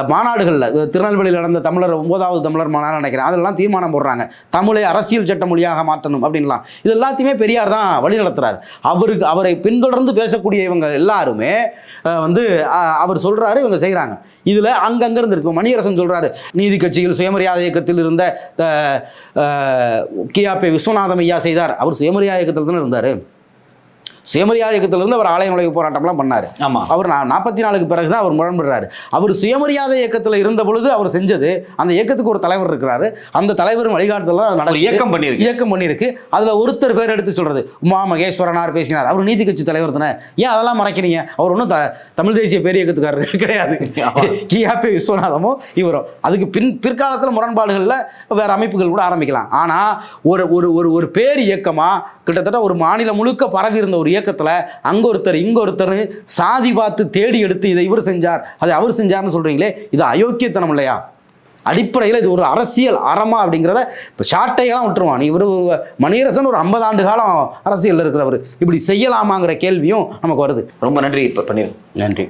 S1: மாநாடுகளில் திருநெல்வேலியில் நடந்த தமிழர் ஒன்பதாவது தமிழர் மாநாடு நினைக்கிறேன். அதெல்லாம் தீர்மானம் போடுறாங்க. தமிழை அரசியல் சட்ட மொழியாக மாற்றணும் அப்படின்லாம். இது எல்லாத்தையுமே பெரியார் தான் வழி நடத்துறாரு. அவருக்கு அவரை பின்தொடர்ந்து பேசக்கூடிய இவங்க எல்லாருமே வந்து அவர் சொல்கிறாரு இவங்க செய்கிறாங்க இதில் அங்கங்க இருக்கும் மணியரசன் சொல்கிறாரு நீதி கட்சியில் சுயமரியாதை இயக்கத்தில் இருந்த அஹ், கியாபே விஸ்வநாதம் ஐயா செய்தார். அவர் சுயமரியாதை இயக்கத்தில் தானே இருந்தார். சுயமரியாதை இயக்கத்திலிருந்து அவர் ஆலய நுழைவு போராட்டம்லாம் பண்ணார்.
S2: ஆமா.
S1: அவர் நா- நாற்பத்தி நாலுக்கு பிறகு தான் அவர் முரண்படுறாரு. அவர் சுயமரியாதை இயக்கத்தில் இருந்த பொழுது அவர் செஞ்சது அந்த இயக்கத்துக்கு ஒரு தலைவர் இருக்கிறாரு. அந்த தலைவரும் வழிகாட்டுதல் தான்
S2: ஒரு
S1: நடக்குது
S2: இயக்கம் பண்ணியிருக்கு.
S1: இயக்கம் பண்ணியிருக்கு. அதில் ஒருத்தர் பேர் எடுத்து சொல்றது உமா மகேஸ்வரனார் பேசினார். அவர் நீதி கட்சி தலைவர் தானே. ஏன் அதெல்லாம் மறைக்கிறீங்க? அவர் ஒன்றும் த தமிழ் தேசிய பேர் இயக்கத்துக்காரர் கிடையாது. கியாபி விஸ்வநாதமோ இவரோ. அதுக்கு பின் பிற்காலத்தில் முரண்பாடுகளில் வேற அமைப்புகள் கூட ஆரம்பிக்கலாம். ஆனால் ஒரு ஒரு ஒரு ஒரு பேர் இயக்கமாக கிட்டத்தட்ட ஒரு மாநிலம் முழுக்க பரவி இருந்த ஒரு இயக்கத்தில் அங்கே ஒருத்தர் இங்கே ஒருத்தர் சாதி பார்த்து தேடி எடுத்து இதை இவர் செஞ்சார். அதை அவர் செஞ்சார்னு சொல்கிறீங்களே இது அயோக்கியத்தனம் இல்லையா? அடிப்படையில் இது ஒரு அரசியல் அறமா அப்படிங்கிறத இப்போ சாட்டையெல்லாம் விட்டுருவான். நீ இவர் மணியரசன் ஒரு ஐம்பது ஆண்டு காலம் அரசியலில் இருக்கிறவர். இப்படி செய்யலாமாங்கிற கேள்வியும் நமக்கு வருது.
S2: ரொம்ப நன்றி இப்போ பண்ணிரு
S1: நன்றி.